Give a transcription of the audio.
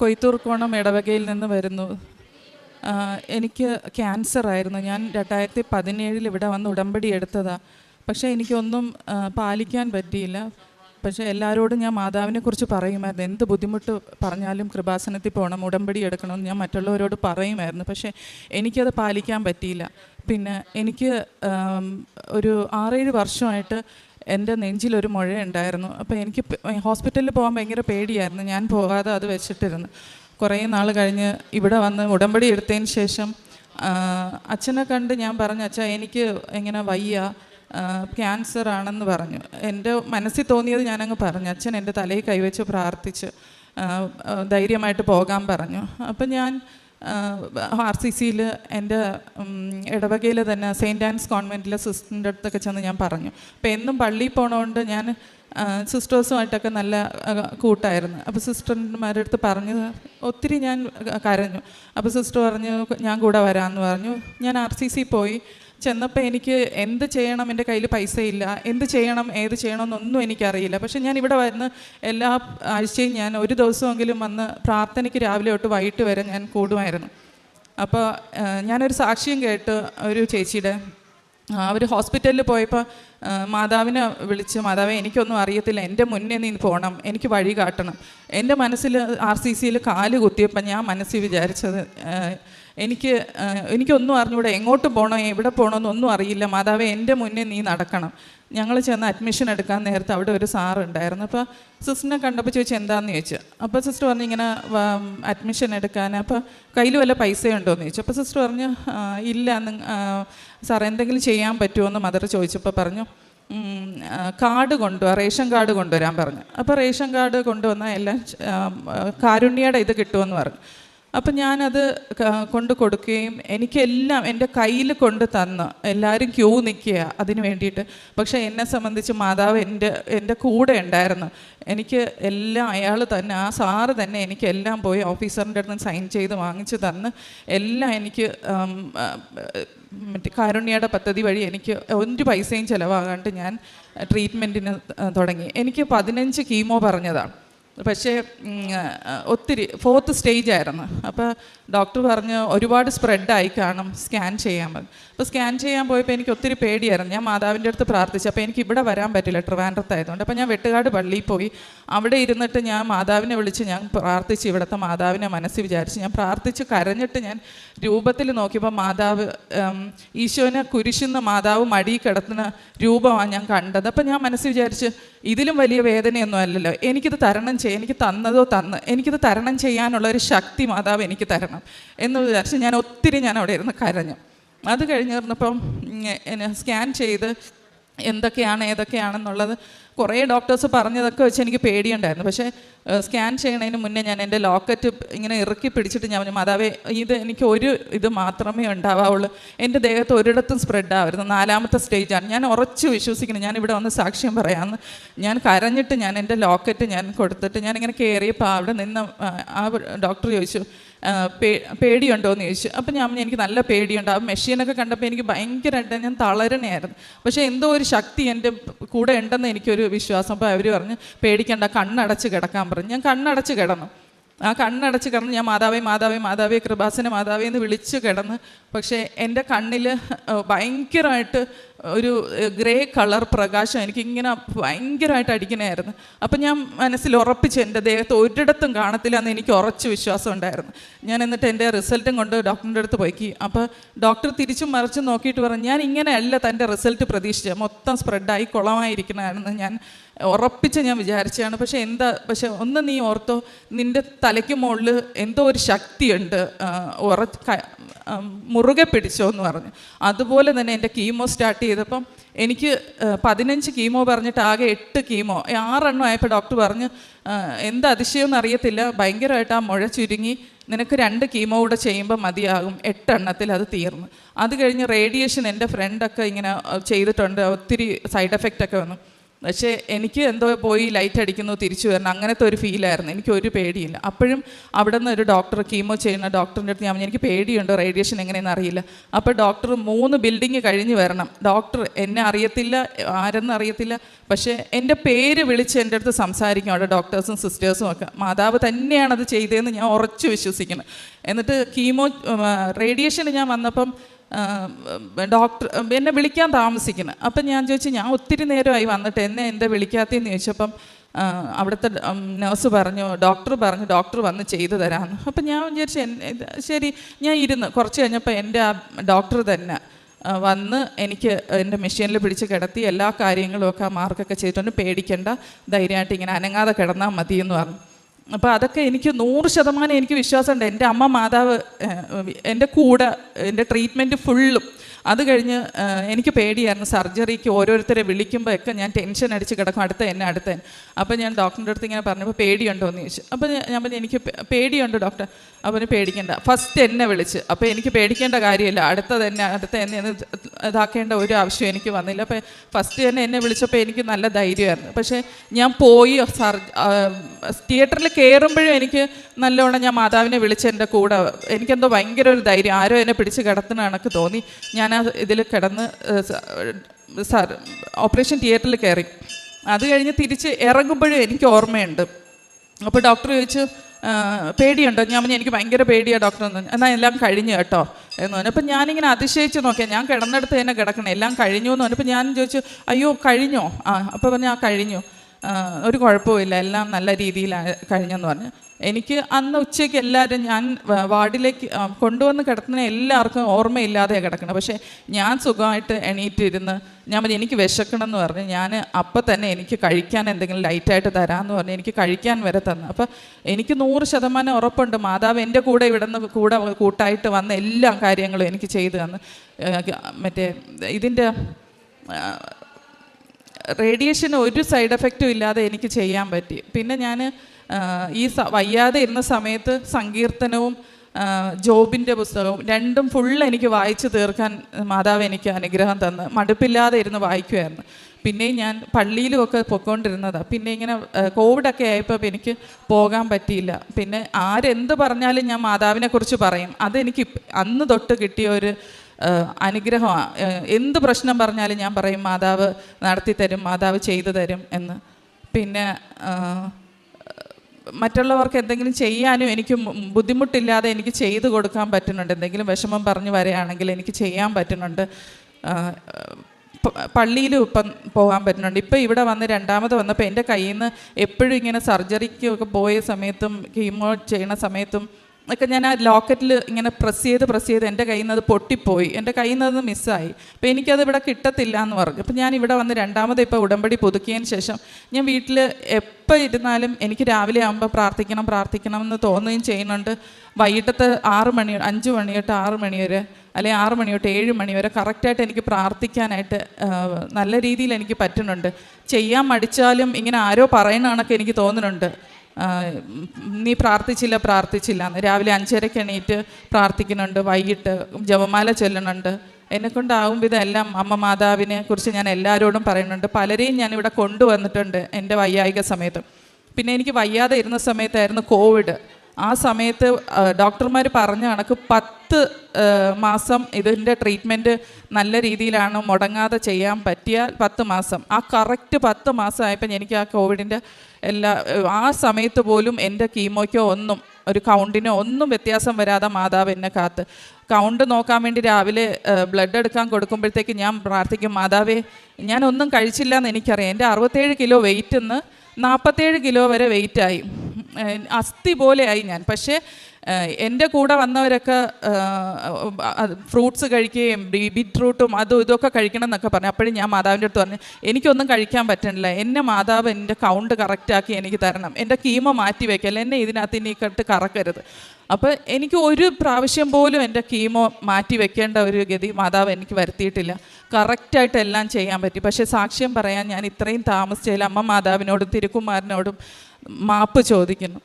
കൊയ്ത്തൂർക്കോണം ഇടവകയിൽ നിന്ന് വരുന്നു. എനിക്ക് ക്യാൻസർ ആയിരുന്നു. ഞാൻ രണ്ടായിരത്തി പതിനേഴിൽ ഇവിടെ വന്ന് ഉടമ്പടി എടുത്തതാണ് പക്ഷേ എനിക്കൊന്നും പാലിക്കാൻ പറ്റിയില്ല. പക്ഷേ എല്ലാവരോടും ഞാൻ മാതാവിനെ കുറിച്ച് പറയുമായിരുന്നു. എന്ത് ബുദ്ധിമുട്ട് പറഞ്ഞാലും കൃപാസനത്തിൽ പോകണം ഉടമ്പടി എടുക്കണമെന്ന് ഞാൻ മറ്റുള്ളവരോട് പറയുമായിരുന്നു. പക്ഷേ എനിക്കത് പാലിക്കാൻ പറ്റിയില്ല. പിന്നെ എനിക്ക് ഒരു ആറേഴ് വർഷമായിട്ട് എന്റെ നെഞ്ചിലൊരു മുഴ ഉണ്ടായിരുന്നു അപ്പോൾ എനിക്ക് ഹോസ്പിറ്റലിൽ പോകാൻ ഭയങ്കര പേടിയായിരുന്നു. ഞാൻ പോകാതെ അത് വെച്ചിട്ടിരുന്നു. കുറേ നാൾ കഴിഞ്ഞ് ഇവിടെ വന്ന് ഉടമ്പടി എടുത്തതിന് ശേഷം അച്ഛനെ കണ്ട് ഞാൻ പറഞ്ഞു അച്ഛാ എനിക്ക് എങ്ങനെ വയ്യ ക്യാൻസർ ആണെന്ന് പറഞ്ഞു. എന്റെ മനസ്സിൽ തോന്നിയത് ഞാനങ്ങ് പറഞ്ഞു. അച്ഛൻ എന്റെ തലയിൽ കൈവച്ച് പ്രാർത്ഥിച്ച് ധൈര്യമായിട്ട് പോകാൻ പറഞ്ഞു. അപ്പം ഞാൻ ആർ സി സിയിൽ എന്റെ ഇടവകയിൽ തന്നെ സെയിന്റ് ആൻസ് കോൺവെന്റിലെ സിസ്റ്ററിന്റെ അടുത്തൊക്കെ ചെന്ന് ഞാൻ പറഞ്ഞു. അപ്പോൾ എന്നും പള്ളിയിൽ പോണതുകൊണ്ട് ഞാൻ സിസ്റ്റേഴ്സുമായിട്ടൊക്കെ നല്ല കൂട്ടായിരുന്നു. അപ്പോൾ സിസ്റ്റർമാരുടെ അടുത്ത് പറഞ്ഞു ഒത്തിരി ഞാൻ കരഞ്ഞു. അപ്പോൾ സിസ്റ്റർ പറഞ്ഞു ഞാൻ കൂടെ വരാമെന്ന് പറഞ്ഞു. ഞാൻ ആർ സി സി പോയി. ചെന്നപ്പോൾ എനിക്ക് എന്ത് ചെയ്യണം? എന്റെ കയ്യിൽ പൈസ ഇല്ല എന്ത് ചെയ്യണം? ഏത് ചെയ്യണം എന്നൊന്നും എനിക്കറിയില്ല. പക്ഷേ ഞാൻ ഇവിടെ വന്ന് എല്ലാ ആഴ്ചയും ഞാൻ ഒരു ദിവസമെങ്കിലും വന്ന് പ്രാർത്ഥനയ്ക്ക് രാവിലെ തൊട്ട് വൈകിട്ട് വരെ ഞാൻ കൂടുമായിരുന്നു. അപ്പോൾ ഞാനൊരു സാക്ഷ്യം കേട്ട് ഒരു ചേച്ചിയുടെ അവർ ഹോസ്പിറ്റലിൽ പോയപ്പോൾ മാതാവിനെ വിളിച്ച് മാതാവെ എനിക്കൊന്നും അറിയത്തില്ല. എന്റെ മുന്നേ നീ പോകണം എനിക്ക് വഴി കാട്ടണം. എന്റെ മനസ്സിൽ ആർ സി സിയിൽ കാൽ കുത്തിയപ്പോൾ ഞാൻ മനസ്സിൽ വിചാരിച്ചത് എനിക്ക് എനിക്കൊന്നും അറിഞ്ഞൂടെ. എങ്ങോട്ട് പോകണോ എവിടെ പോകണമെന്നൊന്നും അറിയില്ല. മാതാവെ എന്റെ മുന്നേ നീ നടക്കണം. ഞങ്ങൾ ചെന്ന് അഡ്മിഷൻ എടുക്കാൻ നേരത്തെ അവിടെ ഒരു സാറുണ്ടായിരുന്നു അപ്പോൾ സിസ്റ്ററിനെ കണ്ടപ്പോൾ ചോദിച്ചു എന്താണെന്ന് ചോദിച്ചു. അപ്പോൾ സിസ്റ്റർ പറഞ്ഞു ഇങ്ങനെ അഡ്മിഷൻ എടുക്കാൻ. അപ്പോൾ കയ്യിൽ വല്ല പൈസ ഉണ്ടോ എന്ന് ചോദിച്ചു. അപ്പോൾ സിസ്റ്റർ പറഞ്ഞു ഇല്ല. സാർ എന്തെങ്കിലും ചെയ്യാൻ പറ്റുമോ? എന്ന് മദർ ചോദിച്ചപ്പോൾ പറഞ്ഞു കാർഡ് കൊണ്ടുവരാം റേഷൻ കാർഡ് കൊണ്ടുവരാൻ പറഞ്ഞു. അപ്പോൾ റേഷൻ കാർഡ് കൊണ്ടുവന്നാൽ എല്ലാം കാരുണ്യയുടെ ഇത് കിട്ടുമെന്ന് പറഞ്ഞു. അപ്പം ഞാനത് കൊണ്ട് കൊടുക്കുകയും എനിക്കെല്ലാം എന്റെ കയ്യിൽ കൊണ്ട് തന്ന്. എല്ലാവരും ക്യൂ നിൽക്കുക അതിന് വേണ്ടിയിട്ട്. പക്ഷേ എന്നെ സംബന്ധിച്ച് മാതാവ് എന്റെ എന്റെ കൂടെ ഉണ്ടായിരുന്നു. എനിക്ക് എല്ലാം അയാൾ തന്നെ ആ സാറ് തന്നെ എനിക്ക് എല്ലാം പോയി ഓഫീസറിന്റെ അടുത്ത് സൈൻ ചെയ്ത് വാങ്ങിച്ച് തന്ന്. എല്ലാം എനിക്ക് മറ്റേ കാരുണ്യയുടെ പദ്ധതി വഴി എനിക്ക് ഒരു പൈസയും ചിലവാകാണ്ട് ഞാൻ ട്രീറ്റ്മെന്റിന് തുടങ്ങി. എനിക്ക് പതിനഞ്ച് കീമോ പറഞ്ഞതാണ്. പക്ഷേ ഒത്തിരി ഫോർത്ത് സ്റ്റേജ് ആയിരുന്നു. അപ്പോൾ ഡോക്ടർ പറഞ്ഞ് ഒരുപാട് സ്പ്രെഡായി കാണും സ്കാൻ ചെയ്യാൻ പറഞ്ഞു. അപ്പോൾ സ്കാൻ ചെയ്യാൻ പോയപ്പോൾ എനിക്ക് ഒത്തിരി പേടിയായിരുന്നു. ഞാൻ മാതാവിന്റെ അടുത്ത് പ്രാർത്ഥിച്ചു. അപ്പോൾ എനിക്ക് ഇവിടെ വരാൻ പറ്റില്ല ട്രിവാൻഡ്രത്തായതുകൊണ്ട് അപ്പോൾ ഞാൻ വെട്ടുകാട് പള്ളിയിൽ പോയി. അവിടെ ഇരുന്നിട്ട് ഞാൻ മാതാവിനെ വിളിച്ച് ഞാൻ പ്രാർത്ഥിച്ച് ഇവിടുത്തെ മാതാവിനെ മനസ്സിൽ വിചാരിച്ച് ഞാൻ പ്രാർത്ഥിച്ച് കരഞ്ഞിട്ട് ഞാൻ രൂപത്തിൽ നോക്കിയപ്പോൾ മാതാവ് ഈശോനെ കുരിശുന്ന മാതാവ് മടി കിടത്തുന്ന രൂപമാണ് ഞാൻ കണ്ടത്. അപ്പോൾ ഞാൻ മനസ്സിൽ വിചാരിച്ച് ഇതിലും വലിയ വേദനയൊന്നും അല്ലല്ലോ. എനിക്കിത് തരണം ചെയ്യാൻ എനിക്ക് തന്നതോ തന്ന് എനിക്കിത് തരണം ചെയ്യാനുള്ള ഒരു ശക്തി മാതാവ് എനിക്ക് തരണം എന്ന് വിചാരിച്ച് ഞാൻ ഒത്തിരി ഞാൻ അവിടെ ഇരുന്ന് കരഞ്ഞു. അത് കഴിഞ്ഞിരുന്നപ്പം സ്കാൻ ചെയ്ത് എന്തൊക്കെയാണ് ഏതൊക്കെയാണെന്നുള്ളത് കുറേ ഡോക്ടേഴ്സ് പറഞ്ഞതൊക്കെ വെച്ച് എനിക്ക് പേടിയുണ്ടായിരുന്നു. പക്ഷേ സ്കാൻ ചെയ്യണതിന് മുന്നേ ഞാൻ എന്റെ ലോക്കറ്റ് ഇങ്ങനെ ഇറക്കി പിടിച്ചിട്ട് ഞാൻ മാതാവേ ഇത് എനിക്ക് ഒരു ഇത് മാത്രമേ ഉണ്ടാവാവുള്ളൂ. എന്റെ ദേഹത്ത് ഒരിടത്തും സ്പ്രെഡ് ആവരുത്. നാലാമത്തെ സ്റ്റേജാണ് ഞാൻ ഉറച്ച് വിശ്വസിക്കുന്നു. ഞാൻ ഇവിടെ വന്ന് സാക്ഷ്യം പറയാമെന്ന് ഞാൻ കരഞ്ഞിട്ട് ഞാൻ എന്റെ ലോക്കറ്റ് ഞാൻ കൊടുത്തിട്ട് ഞാനിങ്ങനെ കയറിയപ്പോൾ അവിടെ നിന്ന് ആ, ഡോക്ടർ ചോദിച്ചു പേ- പേടിയുണ്ടോ എന്ന് ചോദിച്ചു. അപ്പം ഞാൻ എനിക്ക് നല്ല പേടിയുണ്ട്. ആ മെഷീനൊക്കെ കണ്ടപ്പോൾ എനിക്ക് ഭയങ്കരമായിട്ട് ഞാൻ തളരണയായിരുന്നു. പക്ഷേ എന്തോ ഒരു ശക്തി എന്റെ കൂടെ ഉണ്ടെന്ന് എനിക്കൊരു വിശ്വാസം. അപ്പോൾ അവർ പറഞ്ഞ് പേടിക്കേണ്ട കണ്ണടച്ച് കിടക്കാൻ പറഞ്ഞു. ഞാൻ കണ്ണടച്ച് കിടന്നു. ആ കണ്ണടച്ച് കിടന്ന് ഞാൻ മാതാവേ മാതാവേ മാതാവേ കൃപാസന മാതാവേ എന്ന് വിളിച്ച് കിടന്ന് പക്ഷേ എന്റെ കണ്ണിൽ ഭയങ്കരമായിട്ട് ഒരു ഗ്രേ കളർ പ്രകാശം എനിക്കിങ്ങനെ ഭയങ്കരമായിട്ട് അടിക്കണമായിരുന്നു അപ്പം ഞാൻ മനസ്സിൽ ഉറപ്പിച്ച് എന്റെ ദേഹത്ത് ഒരിടത്തും കാണത്തില്ല എന്ന് എനിക്ക് ഉറച്ച് വിശ്വാസം ഉണ്ടായിരുന്നു. ഞാൻ എന്നിട്ട് എന്റെ റിസൾട്ടും കൊണ്ട് ഡോക്ടറിന്റെ അടുത്ത് പോയിക്കി അപ്പോൾ ഡോക്ടർ തിരിച്ചും മറിച്ചും നോക്കിയിട്ട് പറഞ്ഞു ഞാൻ ഇങ്ങനെയല്ല തന്റെ റിസൾട്ട് പ്രതീക്ഷിച്ചത്. മൊത്തം സ്പ്രെഡായി കുളമായിരിക്കണമായിരുന്നു ഞാൻ. ഉറപ്പിച്ച് ഞാൻ വിചാരിച്ചതാണ്. പക്ഷേ എന്താ പക്ഷെ ഒന്ന് നീ ഓർത്തോ നിന്റെ തലയ്ക്ക് മുകളിൽ എന്തോ ഒരു ശക്തിയുണ്ട്. ഉറ മുറുകെ പിടിച്ചോ എന്ന് പറഞ്ഞു. അതുപോലെ തന്നെ എന്റെ കീമോ സ്റ്റാർട്ട് ചെയ്തപ്പം എനിക്ക് പതിനഞ്ച് കീമോ പറഞ്ഞിട്ട് ആകെ എട്ട് കീമോ ആറെണ്ണം ആയപ്പോൾ ഡോക്ടർ പറഞ്ഞ് എന്താ അതിശയമെന്ന് അറിയത്തില്ല ഭയങ്കരമായിട്ട് ആ മുഴ ചുരുങ്ങി നിനക്ക് രണ്ട് കീമോ കൂടെ ചെയ്യുമ്പോൾ മതിയാകും എട്ടെണ്ണത്തിൽ അത് തീർന്നു. അത് കഴിഞ്ഞ് റേഡിയേഷൻ എന്റെ ഫ്രണ്ടൊക്കെ ഇങ്ങനെ ചെയ്തിട്ടുണ്ട് ഒത്തിരി സൈഡ് എഫക്റ്റ് ഒക്കെ വന്നു. പക്ഷേ എനിക്ക് എന്തോ പോയി ലൈറ്റ് അടിക്കുന്നു തിരിച്ചു വരണം അങ്ങനത്തെ ഒരു ഫീലായിരുന്നു എനിക്ക് ഒരു പേടിയില്ല. അപ്പോഴും അവിടെ നിന്ന് ഒരു ഡോക്ടർ കീമോ ചെയ്യുന്ന ഡോക്ടറിന്റെ അടുത്ത് ഞാൻ എനിക്ക് പേടിയുണ്ട്? റേഡിയേഷൻ എങ്ങനെയെന്ന് അറിയില്ല. അപ്പോൾ ഡോക്ടർ മൂന്ന് ബിൽഡിങ് കഴിഞ്ഞ് വരണം. ഡോക്ടർ എന്നെ അറിയത്തില്ല ആരെന്ന് അറിയത്തില്ല. പക്ഷേ എന്റെ പേര് വിളിച്ച് എന്റെ അടുത്ത് സംസാരിക്കും. അവിടെ ഡോക്ടേഴ്സും സിസ്റ്റേഴ്സും ഒക്കെ. മാതാവ് തന്നെയാണ് അത് ചെയ്തതെന്ന് ഞാൻ ഉറച്ചു വിശ്വസിക്കുന്നു. എന്നിട്ട് കീമോ റേഡിയേഷന് ഞാൻ വന്നപ്പം ഡോക്ടർ എന്നെ വിളിക്കാൻ താമസിക്കുന്നത് അപ്പം ഞാൻ ചോദിച്ചു ഞാൻ ഒത്തിരി നേരമായി വന്നിട്ട് എന്നെ എന്താ വിളിക്കാത്തതെന്ന് ചോദിച്ചപ്പം അവിടുത്തെ നേഴ്സ് പറഞ്ഞു ഡോക്ടർ പറഞ്ഞു ഡോക്ടർ വന്ന് ചെയ്തു തരാമെന്ന് അപ്പം ഞാൻ വിചാരിച്ചു ശരി ഞാൻ ഇരുന്ന് കുറച്ച് കഴിഞ്ഞപ്പോൾ എന്റെ ആ ഡോക്ടർ തന്നെ വന്ന് എനിക്ക് എന്റെ മെഷീനിൽ പിടിച്ച് കിടത്തി എല്ലാ കാര്യങ്ങളും ഒക്കെ ആ മാർക്കൊക്കെ ചെയ്തിട്ടുണ്ട് പേടിക്കേണ്ട ധൈര്യമായിട്ട് ഇങ്ങനെ അനങ്ങാതെ കിടന്നാൽ മതിയെന്ന് പറഞ്ഞു. അപ്പോൾ അതൊക്കെ എനിക്ക് നൂറ് ശതമാനം എനിക്ക് വിശ്വാസമുണ്ട്. എന്റെ അമ്മ മാതാവ് എന്റെ കൂടെ എന്റെ ട്രീറ്റ്മെന്റ് ഫുള്ളും അത് കഴിഞ്ഞ് എനിക്ക് പേടിയായിരുന്നു. സർജറിക്ക് ഓരോരുത്തരെ വിളിക്കുമ്പോൾ ഒക്കെ ഞാൻ ടെൻഷൻ അടിച്ച് കിടക്കും അടുത്ത എന്നെ അടുത്ത അപ്പം അപ്പോൾ ഞാൻ ഡോക്ടറിന്റെ അടുത്ത് ഇങ്ങനെ പറഞ്ഞപ്പോൾ പേടിയുണ്ടോ എന്ന് ചോദിച്ചു. അപ്പോൾ ഞാൻ പറഞ്ഞു എനിക്ക് പേടിയുണ്ട് ഡോക്ടർ. അപ്പോൾ പേടിക്കേണ്ട. ഫസ്റ്റ് എന്നെ വിളിച്ച്. അപ്പോൾ എനിക്ക് പേടിക്കേണ്ട കാര്യമില്ല. അടുത്തത് എന്നെ അടുത്ത എന്നെ ഇതാക്കേണ്ട ഒരു ആവശ്യം എനിക്ക് വന്നില്ല. അപ്പോൾ ഫസ്റ്റ് തന്നെ എന്നെ വിളിച്ചപ്പോൾ എനിക്ക് നല്ല ധൈര്യമായിരുന്നു. പക്ഷേ ഞാൻ പോയി സർ തിയേറ്ററിൽ കയറുമ്പോഴും എനിക്ക് നല്ലോണം ഞാൻ മാതാവിനെ വിളിച്ച് എന്റെ കൂടെ എനിക്കെന്തോ ഭയങ്കര ഒരു ധൈര്യം. ആരോ എന്നെ പിടിച്ച് കിടത്തുന്ന കണക്ക് തോന്നി. ഞാൻ ആ ഇതിൽ കിടന്ന് സാർ ഓപ്പറേഷൻ തിയേറ്ററിൽ കയറി. അത് കഴിഞ്ഞ് തിരിച്ച് ഇറങ്ങുമ്പോഴും എനിക്ക് ഓർമ്മയുണ്ട്. അപ്പോൾ ഡോക്ടർ ചോദിച്ചു പേടിയുണ്ടോ? ഞാൻ പറഞ്ഞു എനിക്ക് ഭയങ്കര പേടിയാണ് ഡോക്ടർ എന്ന്. എന്നാൽ എല്ലാം കഴിഞ്ഞു കേട്ടോ എന്ന് പറഞ്ഞു. അപ്പം ഞാനിങ്ങനെ അതിശയിച്ച് നോക്കിയാൽ ഞാൻ കിടന്നിടത്ത് തന്നെ കിടക്കണം എല്ലാം കഴിഞ്ഞു എന്ന് പറഞ്ഞപ്പോൾ ഞാൻ ചോദിച്ചു അയ്യോ കഴിഞ്ഞോ? ആ അപ്പോൾ പറഞ്ഞു ആ കഴിഞ്ഞു. ഒരു കുഴപ്പമില്ല എല്ലാം നല്ല രീതിയിൽ കഴിഞ്ഞെന്ന് പറഞ്ഞു. എനിക്ക് അന്ന് ഉച്ചയ്ക്ക് എല്ലാവരും ഞാൻ വാർഡിലേക്ക് കൊണ്ടുവന്ന് കിടത്തുന്ന എല്ലാവർക്കും ഓർമ്മയില്ലാതെ കിടക്കണം. പക്ഷേ ഞാൻ സുഖമായിട്ട് എണീറ്റിരുന്ന് ഞാൻ പറഞ്ഞു എനിക്ക് വിശക്കണം എന്ന് പറഞ്ഞ്. ഞാൻ അപ്പം തന്നെ എനിക്ക് കഴിക്കാൻ എന്തെങ്കിലും ലൈറ്റായിട്ട് തരാമെന്ന് പറഞ്ഞ്. എനിക്ക് കഴിക്കാൻ വരെ തന്നു. അപ്പം എനിക്ക് നൂറ് ശതമാനം ഉറപ്പുണ്ട്. മാതാവ് എന്റെ കൂടെ ഇവിടെ നിന്ന് കൂടെ കൂട്ടായിട്ട് വന്ന എല്ലാ കാര്യങ്ങളും എനിക്ക് ചെയ്തു തന്നു. മറ്റേ ഇതിന്റെ റേഡിയേഷൻ ഒരു സൈഡ് എഫക്റ്റും ഇല്ലാതെ എനിക്ക് ചെയ്യാൻ പറ്റി. പിന്നെ ഞാൻ ഈ വയ്യാതെ ഇരുന്ന സമയത്ത് സങ്കീർത്തനവും ജോബിന്റെ പുസ്തകവും രണ്ടും ഫുൾ എനിക്ക് വായിച്ചു തീർക്കാൻ മാതാവ് എനിക്ക് അനുഗ്രഹം തന്ന്. മടുപ്പില്ലാതെ ഇരുന്ന് വായിക്കുമായിരുന്നു പിന്നെയും ഞാൻ പള്ളിയിലുമൊക്കെ പൊയ്ക്കൊണ്ടിരുന്നതാണ് പിന്നെ ഇങ്ങനെ കോവിഡൊക്കെ ആയപ്പോൾ എനിക്ക് പോകാൻ പറ്റിയില്ല. പിന്നെ ആരെന്ത് പറഞ്ഞാലും ഞാൻ മാതാവിനെ കുറിച്ച് പറയും. അതെനിക്ക് അന്ന് തൊട്ട് കിട്ടിയ ഒരു അനുഗ്രഹമാണ് എന്ത് പ്രശ്നം പറഞ്ഞാലും ഞാൻ പറയും മാതാവ് നടത്തി തരും മാതാവ് ചെയ്തു തരും എന്ന്. പിന്നെ മറ്റുള്ളവർക്ക് എന്തെങ്കിലും ചെയ്യാനും എനിക്ക് ബുദ്ധിമുട്ടില്ലാതെ എനിക്ക് ചെയ്തു കൊടുക്കാൻ പറ്റുന്നുണ്ട്. എന്തെങ്കിലും വിഷമം പറഞ്ഞു വരികയാണെങ്കിൽ എനിക്ക് ചെയ്യാൻ പറ്റുന്നുണ്ട്. പള്ളിയിലും ഇപ്പം പോകാൻ പറ്റുന്നുണ്ട്. ഇപ്പം ഇവിടെ വന്ന് രണ്ടാമത് വന്നപ്പോൾ എന്റെ കയ്യിൽ നിന്ന് എപ്പോഴും ഇങ്ങനെ സർജറിക്കൊക്കെ പോയ സമയത്തും കീമോ ചെയ്യണ സമയത്തും ഒക്കെ ഞാൻ ആ ലോക്കറ്റിൽ ഇങ്ങനെ പ്രസ് ചെയ്ത് പ്രസ് ചെയ്ത് എന്റെ കയ്യിൽ നിന്ന് അത് പൊട്ടിപ്പോയി. എന്റെ കയ്യിൽ നിന്ന് അത് മിസ്സായി. അപ്പോൾ എനിക്കത് ഇവിടെ കിട്ടത്തില്ല എന്ന് പറഞ്ഞു. അപ്പോൾ ഞാൻ ഇവിടെ വന്ന് രണ്ടാമത് ഇപ്പോൾ ഉടമ്പടി പുതുക്കിയതിന് ശേഷം ഞാൻ വീട്ടിൽ എപ്പോൾ ഇരുന്നാലും എനിക്ക് രാവിലെ ആകുമ്പോൾ പ്രാർത്ഥിക്കണം പ്രാർത്ഥിക്കണം എന്ന് തോന്നുകയും ചെയ്യുന്നുണ്ട്. വൈകിട്ടത്തെ ആറ് മണി അഞ്ച് മണി തൊട്ട് ആറ് മണി വരെ അല്ലെങ്കിൽ ആറ് മണി തൊട്ട് ഏഴ് മണി വരെ കറക്റ്റായിട്ട് എനിക്ക് പ്രാർത്ഥിക്കാനായിട്ട് നല്ല രീതിയിൽ എനിക്ക് പറ്റുന്നുണ്ട്. ചെയ്യാൻ മടിച്ചാലും ഇങ്ങനെ ആരോ പറയുന്ന കണക്ക് എനിക്ക് തോന്നുന്നുണ്ട്. നീ പ്രാർത്ഥിച്ചില്ല പ്രാർത്ഥിച്ചില്ല. എന്ന് രാവിലെ അഞ്ചരയ്ക്ക് എണീറ്റ് പ്രാർത്ഥിക്കുന്നുണ്ട്. വൈകിട്ട് ജപമാല ചൊല്ലണുണ്ട് എന്നെക്കൊണ്ടാവും വിധം അമ്മ മാതാവിനെ കുറിച്ച് ഞാൻ എല്ലാവരോടും പറയുന്നുണ്ട്. പലരെയും ഞാൻ ഇവിടെ കൊണ്ടുവന്നിട്ടുണ്ട് എന്റെ വയ്യായിക സമയത്ത്. പിന്നെ എനിക്ക് വയ്യാതെ ഇരുന്ന സമയത്തായിരുന്നു കോവിഡ്. ആ സമയത്ത് ഡോക്ടർമാർ പറഞ്ഞ കണക്ക് പത്ത് മാസം ഇതിന്റെ ട്രീറ്റ്മെന്റ് നല്ല രീതിയിലാണ് മുടങ്ങാതെ ചെയ്യാൻ പറ്റിയാൽ പത്ത് മാസം. ആ കറക്റ്റ് പത്ത് മാസം ആയപ്പോൾ എനിക്ക് ആ കോവിഡിന്റെ എല്ലാ ആ സമയത്ത് പോലും എന്റെ കീമോയ്ക്കോ ഒന്നും ഒരു കൗണ്ടിനോ ഒന്നും വ്യത്യാസം വരാതെ മാതാവ് എന്നെ കാത്ത്. കൗണ്ട് നോക്കാൻ വേണ്ടി രാവിലെ ബ്ലഡ് എടുക്കാൻ കൊടുക്കുമ്പോഴത്തേക്ക് ഞാൻ പ്രാർത്ഥിക്കും മാതാവേ ഞാനൊന്നും കഴിച്ചില്ല എന്ന് എനിക്കറിയാം. എന്റെ അറുപത്തേഴ് കിലോ വെയിറ്റ് നിന്ന് നാൽപ്പത്തേഴ് കിലോ വരെ വെയിറ്റായി അസ്ഥി പോലെയായി ഞാൻ. പക്ഷേ എന്റെ കൂടെ വന്നവരൊക്കെ ഫ്രൂട്ട്സ് കഴിക്കുകയും ബീറ്റ് ബീറ്റ്റൂട്ടും അതും ഇതൊക്കെ കഴിക്കണം എന്നൊക്കെ പറഞ്ഞു. അപ്പോഴും ഞാൻ മാതാവിന്റെ അടുത്ത് പറഞ്ഞു എനിക്കൊന്നും കഴിക്കാൻ പറ്റണില്ല. എന്നെ മാതാവ് എന്റെ കൗണ്ട് കറക്റ്റാക്കി എനിക്ക് തരണം. എന്റെ കീമ മാറ്റി വയ്ക്കല്ല എന്നെ ഇതിനകത്ത് ഇനി കറക്കരുത്. അപ്പോൾ എനിക്ക് ഒരു പ്രാവശ്യം പോലും എന്റെ കീമോ മാറ്റി വെക്കേണ്ട ഒരു ഗതി മാതാവ് എനിക്ക് വരുത്തിയിട്ടില്ല. കറക്റ്റായിട്ട് എല്ലാം ചെയ്യാൻ പറ്റി. പക്ഷേ സാക്ഷ്യം പറയാൻ ഞാൻ ഇത്രയും താമസിച്ചതിൽ അമ്മ മാതാവിനോടും തിരുക്കുമാരനോടും മാപ്പ് ചോദിക്കുന്നു.